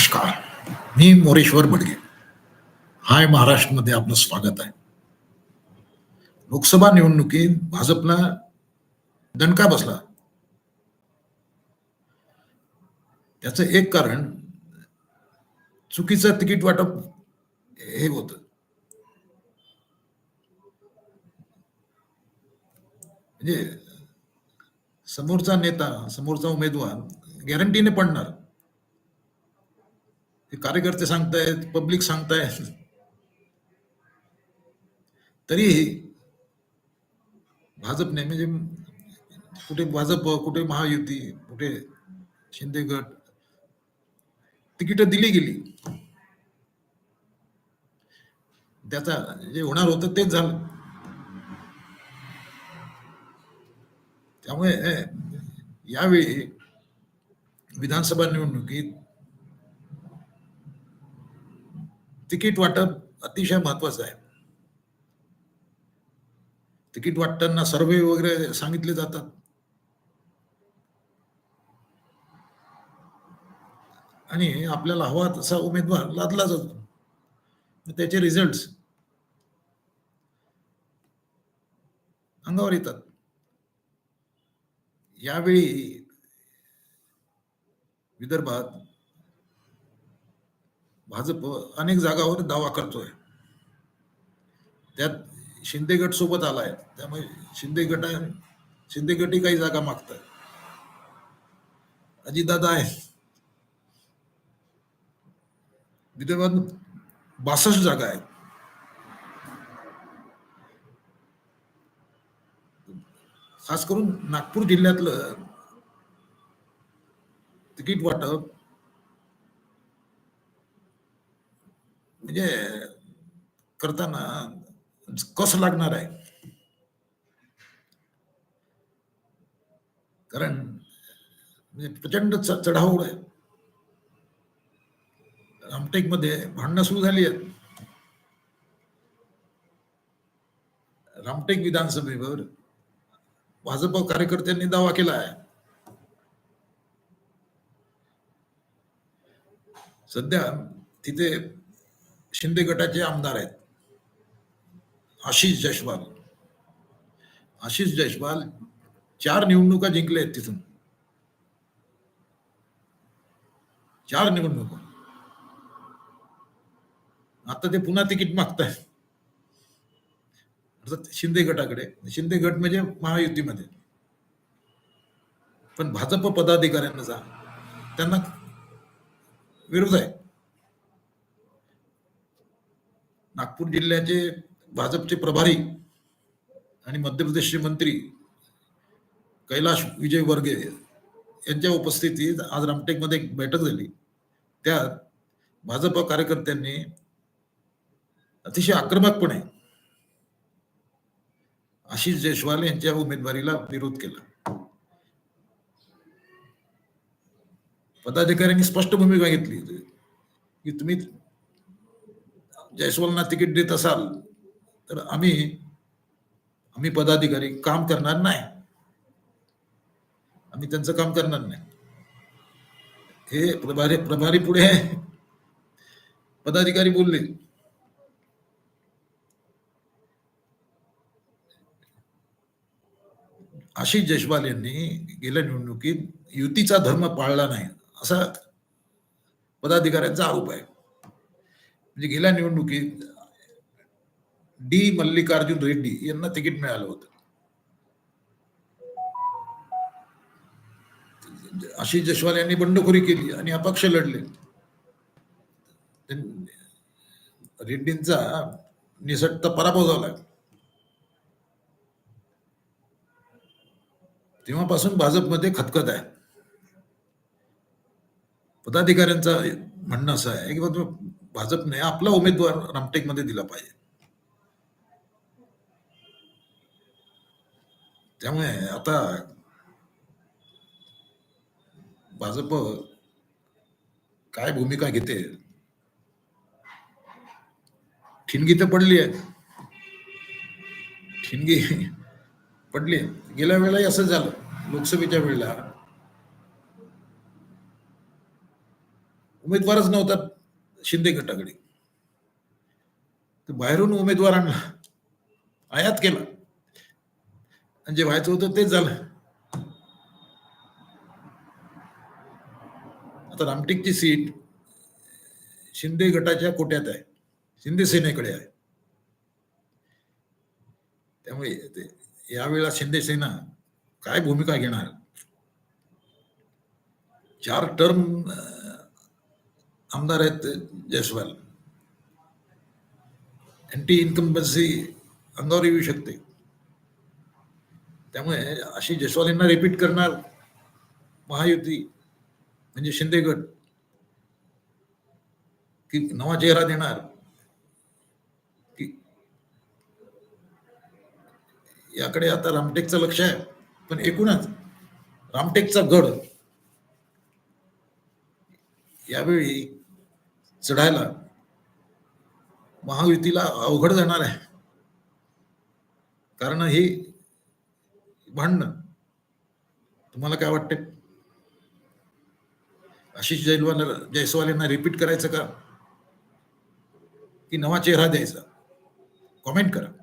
नमस्कार. मी मोरेश्वर बडगे. हाय महाराष्ट्रमध्ये आपलं स्वागत आहे. लोकसभा निवडणुकीत भाजपला दणका बसला. त्याचं एक कारण चुकीचं तिकीट वाटप हे होत. म्हणजे समोरचा नेता समोरचा उमेदवार गॅरंटीने पडणार. कार्यकर्ते सांगतायत पब्लिक सांगतायत. तरीही भाजपने म्हणजे कुठे भाजप कुठे महायुती कुठे शिंदे गट तिकीट दिली गेली. त्याचा जे होणार होतं तेच झालं. त्यामुळे यावेळी विधानसभा निवडणुकीत तिकीट वाटप अतिशय महत्वाचं आहे. तिकीट वाटताना सर्वे वगैरे सांगितले जातात. आणि आपल्याला हवा तसा उमेदवार लादला जातो. त्याचे रिझल्ट अंगावर येतात. यावेळी विदर्भात भाजप अनेक जागावर दावा करतोय. त्यात शिंदे गट सोबत आलाय. त्यामुळे शिंदे गट शिंदे गटही काही जागा मागताय अजितदादा आहे. विदर्भात बासष्ट जागा आहेत. खास करून नागपूर जिल्ह्यातलं तिकीट वाटप म्हणजे करताना कसं लागणार आहे? कारण म्हणजे प्रचंड च- चढाओढ आहे. रामटेकमध्ये भांडणं सुरू झाली आहेत. रामटेक विधानसभेवर भाजप कार्यकर्त्यांनी दावा केला आहे. सध्या तिथे शिंदे गटाचे आमदार आहेत. आशिष जयस्वाल. आशिष जयस्वाल चार निवडणुका जिंकले आहेत तिथून. चार निवडणुका. आता ते पुन्हा तिकीट मागताय अर्थात शिंदे गटाकडे. शिंदे गट म्हणजे महायुतीमध्ये. पण भाजप पदाधिकाऱ्यांना जा. त्यांना विरोध आहे. नागपूर जिल्ह्याचे भाजपचे प्रभारी आणि मध्य प्रदेशचे मंत्री कैलाश विजय वर्गे यांच्या उपस्थितीत आज रामटेकमध्ये एक बैठक झाली. त्यात भाजप कार्यकर्त्यांनी अतिशय आक्रमकपणे आशिष जयस्वाल यांच्या उमेदवारीला विरोध केला. पदाधिकाऱ्यांनी स्पष्ट भूमिका घेतली की तुम्ही जयस्वालना तिकीट देत असाल तर आम्ही आम्ही पदाधिकारी काम करणार नाही. आम्ही त्यांचं काम करणार नाही. हे प्रभारी प्रभारी पुढे पदाधिकारी बोलले. आशिष जयस्वाल यांनी गेल्या निवडणुकीत युतीचा धर्म पाळला नाही असा पदाधिकाऱ्यांचा आरोप आहे. म्हणजे गेल्या निवडणुकीत डी मल्लिकार्जुन रेड्डी यांना तिकीट मिळालं होतं. आशिष जयस्वाल यांनी बंडखोरी केली आणि अपक्ष लढले. रेड्डींचा निसटता पराभव झाला. तेव्हापासून भाजपमध्ये खतखत आहे. पदाधिकाऱ्यांचा म्हणणं असं आहे की भाजपने आपला उमेदवार रामटेकमध्ये दिला पाहिजे. त्यामुळे आता भाजप काय भूमिका घेते? ठिणगी तर पडली आहे. ठिणगी पडली गेल्या वेळेलाही असं झालं. लोकसभेच्या वेळेला. उमेदवारच नव्हता. शिंदे गटाकडे बाहेरून उमेदवार आणला आयात केला. आणि जे व्हायचं होतं तेच झालं. आता रामटेकची सीट शिंदे गटाच्या कोट्यात आहे. शिंदे सेनेकडे आहे. त्यामुळे ते यावेळेला शिंदे सेना काय भूमिका घेणार? चार टर्म आमदार आहेत जयस्वाल. अँटी इन्कम्बन्सी अंगावर येऊ शकते. त्यामुळे अशी जयस्वाल यांना रिपीट करणार महायुती म्हणजे शिंदेगड की नवा चेहरा देणार की याकडे आता रामटेकचं लक्ष आहे. पण एकूणच रामटेकचा गड यावेळी चढायला. महायुतीला अवघड जाणार आहे. कारण ही भांडणं. तुम्हाला काय वाटते आशिष जैलवाल जयस्वाल यांना रिपीट करायचं का? की नवा चेहरा द्यायचा? कॉमेंट करा.